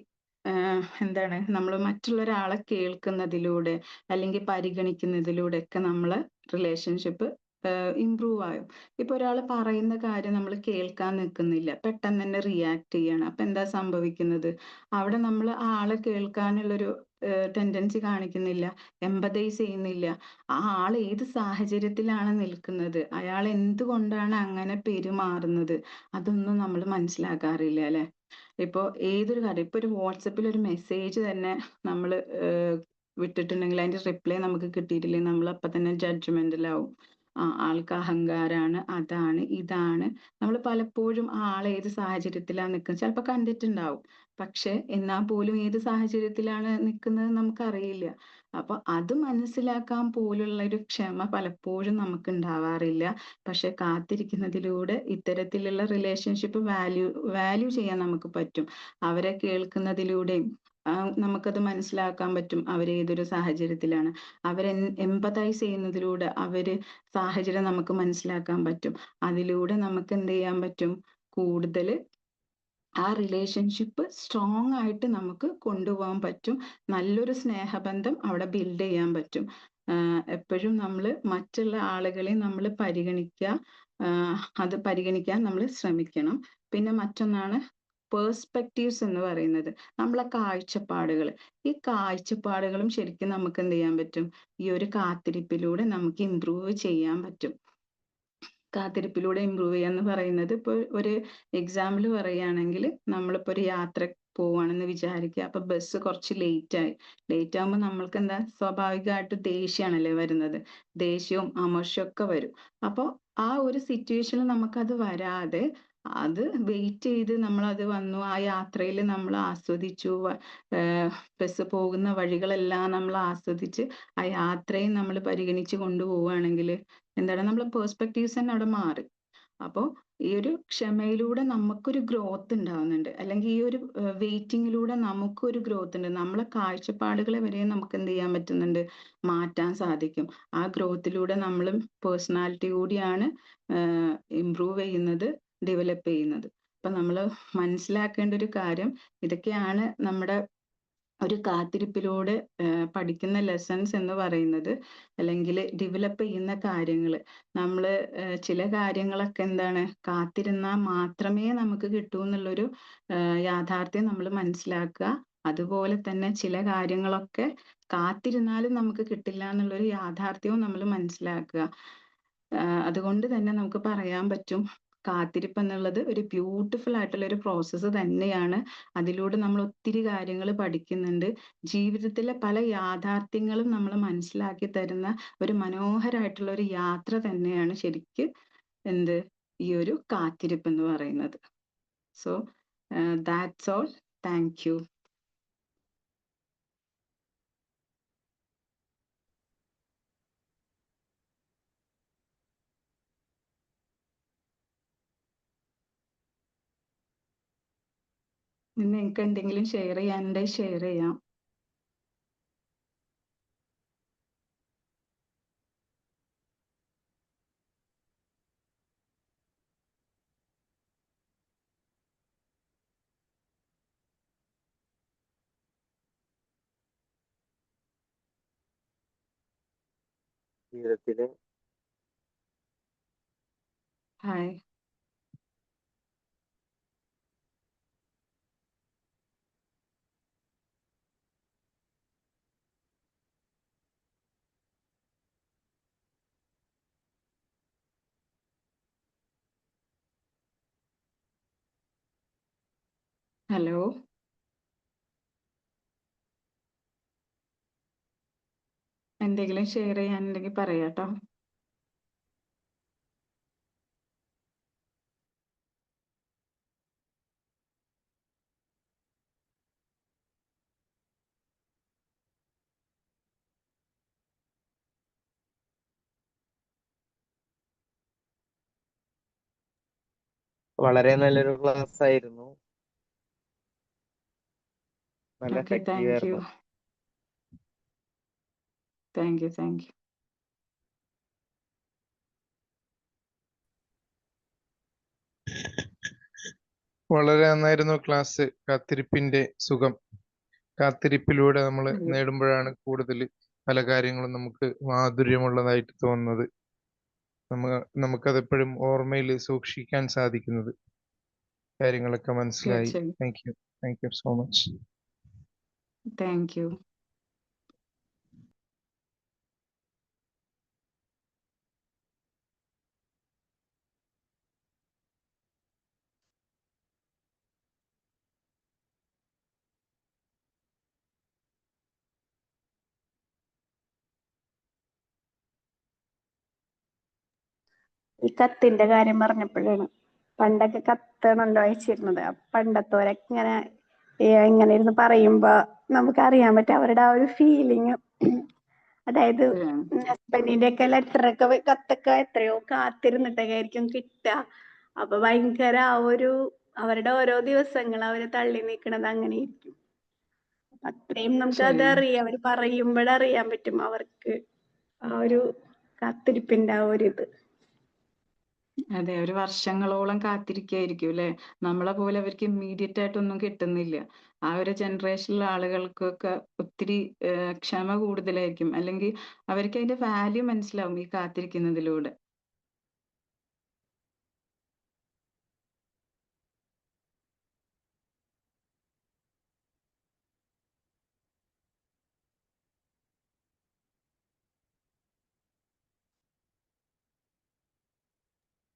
എന്താണ് നമ്മൾ മറ്റുള്ള ഒരാളെ കേൾക്കുന്നതിലൂടെ അല്ലെങ്കിൽ പരിഗണിക്കുന്നതിലൂടെ ഒക്കെ നമ്മൾ റിലേഷൻഷിപ്പ് ഇമ്പ്രൂവ് ആയോ ഇപ്പൊ ഒരാൾ പറയുന്ന കാര്യം നമ്മൾ കേൾക്കാൻ നിൽക്കുന്നില്ല. പെട്ടെന്ന് തന്നെ റിയാക്ട് ചെയ്യണം. അപ്പൊ എന്താ സംഭവിക്കുന്നത്? അവിടെ നമ്മൾ ആളെ കേൾക്കാനുള്ളൊരു ടെൻഡൻസി കാണിക്കുന്നില്ല. എമ്പതൈസ് ചെയ്യുന്നില്ല. ആ ആൾ ഏത് സാഹചര്യത്തിലാണ് നിൽക്കുന്നത്? അയാൾ എന്തുകൊണ്ടാണ് അങ്ങനെ പെരുമാറുന്നത്? അതൊന്നും നമ്മൾ മനസ്സിലാക്കാറില്ല അല്ലെ? ഇപ്പൊ ഏതൊരു കാര്യം ഇപ്പൊ ഒരു വാട്സപ്പിൽ ഒരു മെസ്സേജ് തന്നെ നമ്മൾ വിട്ടിട്ടുണ്ടെങ്കിൽ അതിന്റെ റിപ്ലൈ നമുക്ക് കിട്ടിയിട്ടില്ലെങ്കിൽ നമ്മൾ അപ്പൊ തന്നെ ജഡ്ജ്മെന്റിലാവും ആൾക്ക് അഹങ്കാരാണ് അതാണ് ഇതാണ്. നമ്മൾ പലപ്പോഴും ആൾ ഏത് സാഹചര്യത്തിലാണ് നിൽക്കുന്നത് ചിലപ്പോൾ കണ്ടിട്ടുണ്ടാവും. പക്ഷെ എന്നാൽ പോലും ഏത് സാഹചര്യത്തിലാണ് നിൽക്കുന്നത് നമുക്കറിയില്ല. അപ്പൊ അത് മനസ്സിലാക്കാൻ പോലുള്ള ഒരു ക്ഷമ പലപ്പോഴും നമുക്ക് ഉണ്ടാവാറില്ല പക്ഷെ കാത്തിരിക്കുന്നതിലൂടെ ഇത്തരത്തിലുള്ള റിലേഷൻഷിപ്പ് വാല്യൂ വാല്യൂ ചെയ്യാൻ നമുക്ക് പറ്റും. അവരെ കേൾക്കുന്നതിലൂടെയും നമുക്കത് മനസ്സിലാക്കാൻ പറ്റും അവർ ഏതൊരു സാഹചര്യത്തിലാണ്. അവരെ എമ്പതൈസ് ചെയ്യുന്നതിലൂടെ അവർ സാഹചര്യം നമുക്ക് മനസ്സിലാക്കാൻ പറ്റും. അതിലൂടെ നമുക്ക് എന്ത് ചെയ്യാൻ പറ്റും? കൂടുതൽ ആ റിലേഷൻഷിപ്പ് സ്ട്രോങ് ആയിട്ട് നമുക്ക് കൊണ്ടുപോകാൻ പറ്റും. നല്ലൊരു സ്നേഹബന്ധം അവിടെ ബിൽഡ് ചെയ്യാൻ പറ്റും. എപ്പോഴും നമ്മൾ മറ്റുള്ള ആളുകളെ നമ്മൾ പരിഗണിക്കുക അത് പരിഗണിക്കാൻ നമ്മൾ ശ്രമിക്കണം. പിന്നെ മറ്റൊന്നാണ് പേഴ്സ്പെക്റ്റീവ്സ് എന്ന് പറയുന്നത്. നമ്മളെ കാഴ്ചപ്പാടുകൾ. ഈ കാഴ്ചപ്പാടുകളും ശരിക്കും നമുക്ക് എന്ത് ചെയ്യാൻ പറ്റും? ഈ ഒരു കാത്തിരിപ്പിലൂടെ നമുക്ക് ഇമ്പ്രൂവ് ചെയ്യാൻ പറ്റും. കാത്തിരിപ്പിലൂടെ ഇമ്പ്രൂവ് ചെയ്യുക എന്ന് പറയുന്നത് ഇപ്പോൾ ഒരു എക്സാമ്പിൾ പറയുകയാണെങ്കിൽ നമ്മളിപ്പോ ഒരു യാത്ര പോവാണെന്ന് വിചാരിക്കുക. അപ്പൊ ബസ് കുറച്ച് ലേറ്റ് ആയി. ലേറ്റ് ആകുമ്പോൾ നമ്മൾക്ക് എന്താ? സ്വാഭാവികമായിട്ട് ദേഷ്യമാണല്ലേ വരുന്നത്. ദേഷ്യവും അമർഷവും ഒക്കെ വരും. അപ്പോൾ ആ ഒരു സിറ്റുവേഷനിൽ നമുക്കത് വരാതെ അത് വെയിറ്റ് ചെയ്ത് നമ്മൾ അത് വന്നു. ആ യാത്രയിൽ നമ്മൾ ആസ്വദിച്ചു. ബസ് പോകുന്ന വഴികളെല്ലാം നമ്മൾ ആസ്വദിച്ച് ആ യാത്രയും നമ്മൾ പരിഗണിച്ച് കൊണ്ടുപോവുകയാണെങ്കിൽ എന്താണ്? നമ്മളെ പേഴ്സ്പെക്റ്റീവ്സ് തന്നെ അവിടെ മാറി. അപ്പോൾ ഈ ഒരു ക്ഷമയിലൂടെ നമുക്കൊരു ഗ്രോത്ത് ഉണ്ടാവുന്നുണ്ട്. അല്ലെങ്കിൽ ഈ ഒരു വെയിറ്റിങ്ങിലൂടെ നമുക്കൊരു ഗ്രോത്ത് ഉണ്ട്. നമ്മളെ കാഴ്ചപ്പാടുകളെ വരെ നമുക്ക് എന്ത് ചെയ്യാൻ പറ്റുന്നുണ്ട്? മാറ്റാൻ സാധിക്കും. ആ ഗ്രോത്തിലൂടെ നമ്മളും പേഴ്സണാലിറ്റി കൂടിയാണ് ഇമ്പ്രൂവ് ചെയ്യുന്നത്. ഡെവലപ്പ് ചെയ്യുന്നത്. അപ്പൊ നമ്മൾ മനസ്സിലാക്കേണ്ട ഒരു കാര്യം ഇതൊക്കെയാണ് നമ്മുടെ ഒരു കാത്തിരിപ്പിലൂടെ പഠിക്കുന്ന ലെസൺസ് എന്ന് പറയുന്നത്. അല്ലെങ്കിൽ ഡെവലപ്പ് ചെയ്യുന്ന കാര്യങ്ങൾ നമ്മൾ ചില കാര്യങ്ങളൊക്കെ എന്താണ് കാത്തിരുന്നാൽ മാത്രമേ നമുക്ക് കിട്ടൂ എന്നുള്ളൊരു യാഥാർത്ഥ്യം നമ്മൾ മനസ്സിലാക്കുക. അതുപോലെ തന്നെ ചില കാര്യങ്ങളൊക്കെ കാത്തിരുന്നാലും നമുക്ക് കിട്ടില്ല എന്നുള്ളൊരു യാഥാർത്ഥ്യവും നമ്മൾ മനസ്സിലാക്കുക. അതുകൊണ്ട് തന്നെ നമുക്ക് പറയാൻ പറ്റും കാത്തിരിപ്പ് എന്നുള്ളത് ഒരു ബ്യൂട്ടിഫുൾ ആയിട്ടുള്ള ഒരു പ്രോസസ്സ് തന്നെയാണ്. അതിലൂടെ നമ്മൾ ഒത്തിരി കാര്യങ്ങൾ പഠിക്കുന്നുണ്ട്. ജീവിതത്തിലെ പല യാഥാർത്ഥ്യങ്ങളും നമ്മൾ മനസ്സിലാക്കി തരുന്ന ഒരു മനോഹരമായിട്ടുള്ള ഒരു യാത്ര തന്നെയാണ് ശരിക്ക് എന്ത് ഈ ഒരു കാത്തിരിപ്പ് എന്ന് പറയുന്നത് so that's all thank you നിങ്ങൾക്ക് എന്തെങ്കിലും ഷെയർ ചെയ്യാനുണ്ടെങ്കിൽ ഷെയർ ചെയ്യാം. ജീവിതത്തിലെ ഹായ് ഹലോ? എന്തെങ്കിലും ഷെയർ ചെയ്യാൻ ചെയ്യാനുണ്ടെങ്കിൽ പറയാട്ടോ വളരെ നല്ലൊരു ക്ലാസ് ആയിരുന്നു നല്ല ഓക്കെ effective താങ്ക് യു ആയിരുന്നു താങ്ക് യു താങ്ക് യു വളരെ നന്നായിരുന്നു ക്ലാസ് കാത്തിരിപ്പിന്റെ സുഖം. കാത്തിരിപ്പിലൂടെ നമ്മൾ അയ്യോ. നേടുമ്പോഴാണ് കൂടുതൽ പല കാര്യങ്ങളും നമുക്ക് മാധുര്യമുള്ളതായിട്ട് തോന്നുന്നത്. നമ്മ നമുക്കതെപ്പോഴും ഓർമ്മയിൽ സൂക്ഷിക്കാൻ സാധിക്കുന്നത്. കാര്യങ്ങളൊക്കെ മനസ്സിലായി. തീർച്ചയായും. Thank you thank you so much thank you. ഈ കത്തിന്റെ കാര്യം പറഞ്ഞപ്പോഴാണ് പണ്ടൊക്കെ കത്താണല്ലോ അയച്ചിരുന്നത് പണ്ടത്തോരൊക്കെ ഇങ്ങനെ ഇങ്ങനെ ഇരുന്ന് പറയുമ്പോ നമുക്ക് അറിയാൻ പറ്റും അവരുടെ ആ ഒരു ഫീലിങ് അതായത് ഹസ്ബൻഡിന്റെ ഒക്കെ ലെറ്റർ ഒക്കെ കത്തൊക്കെ എത്രയോ കാത്തിരുന്നിട്ടൊക്കെ ആയിരിക്കും കിട്ടുക. അപ്പൊ ഭയങ്കര ആ ഒരു അവരുടെ ഓരോ ദിവസങ്ങൾ അവർ തള്ളി നീക്കണത് അങ്ങനെ ഇരിക്കും അത്രയും നമുക്ക് അത് അറിയാം. അവർ പറയുമ്പോഴറിയാൻ പറ്റും അവർക്ക് ആ ഒരു കാത്തിരിപ്പിന്റെ ആ ഒരു ഇത്. അതെ ഒരു വർഷങ്ങളോളം കാത്തിരിക്കായിരിക്കും അല്ലെ നമ്മളെ പോലെ അവർക്ക് ഇമ്മീഡിയറ്റ് ആയിട്ട് ഒന്നും കിട്ടുന്നില്ല. ആ ഒരു ജനറേഷനിലെ ആളുകൾക്കൊക്കെ ഒത്തിരി ക്ഷമ കൂടുതലായിരിക്കും. അല്ലെങ്കിൽ അവർക്ക് അതിന്റെ വാല്യൂ മനസ്സിലാവും ഈ കാത്തിരിക്കുന്നതിലൂടെ.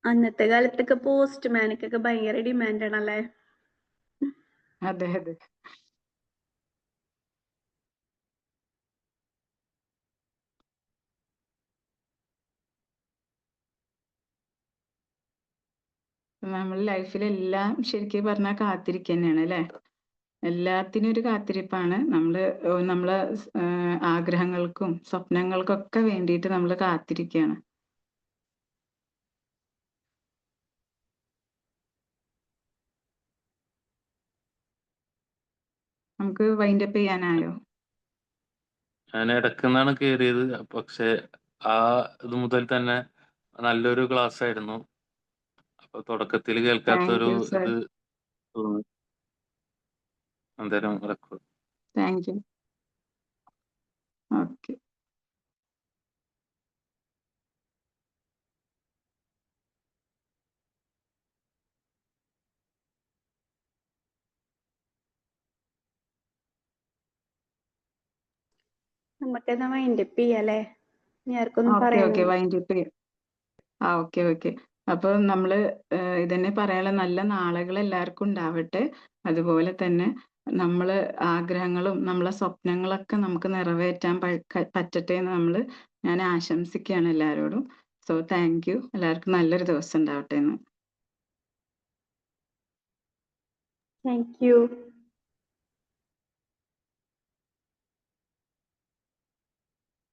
അന്നത്തെ കാലത്തൊക്കെ പോസ്റ്റ്മാനൊക്കെ ഭയങ്കര ഡിമാൻഡ് ആണല്ലേ? അതെ അതെ. നമ്മൾ ലൈഫിലെല്ലാം ശരിക്കും പറഞ്ഞാൽ കാത്തിരിക്കുക തന്നെയാണ് അല്ലെ? എല്ലാത്തിനും ഒരു കാത്തിരിപ്പാണ്. നമ്മൾ നമ്മളെ ആഗ്രഹങ്ങൾക്കും സ്വപ്നങ്ങൾക്കൊക്കെ വേണ്ടിയിട്ട് നമ്മൾ കാത്തിരിക്കുകയാണ് നമുക്ക് വൈൻഡ് അപ്പ് ചെയ്യാനായോ ഞാൻ ഇടക്കുന്നാണ് കയറിയത് പക്ഷെ ആ ഇത് മുതൽ തന്നെ നല്ലൊരു ക്ലാസ് ആയിരുന്നു. അപ്പൊ തുടക്കത്തിൽ കേൾക്കാത്ത കേൾക്കാത്തൊരു സർ ഇത് തോന്നി. അന്നേരം റെക്കോർഡ് താങ്ക് യു ഓക്കെ നമുക്കെന്നാ വൈൻഡപ്പ് ചെയ്യാല്ലേ? ആർക്കൊന്നും ഓക്കെ ഓക്കെ പറയാനില്ല. വൈൻഡപ്പ് ചെയ്യാം. ആ ഓക്കെ ഓക്കെ അപ്പൊ നമ്മൾ ഏഹ് ഇതന്നെ പറയാനുള്ള നല്ല നാളുകൾ എല്ലാവർക്കും ഉണ്ടാവട്ടെ. അതുപോലെ തന്നെ നമ്മൾ ആഗ്രഹങ്ങളും നമ്മളെ സ്വപ്നങ്ങളൊക്കെ നമുക്ക് നിറവേറ്റാൻ പ- ക- പറ്റട്ടെ എന്ന് നമ്മൾ ഞാൻ ആശംസിക്കുകയാണ് എല്ലാവരോടും. സോ താങ്ക് യു എല്ലാവർക്കും നല്ലൊരു ദിവസം ഉണ്ടാവട്ടെ എന്ന്. Thank you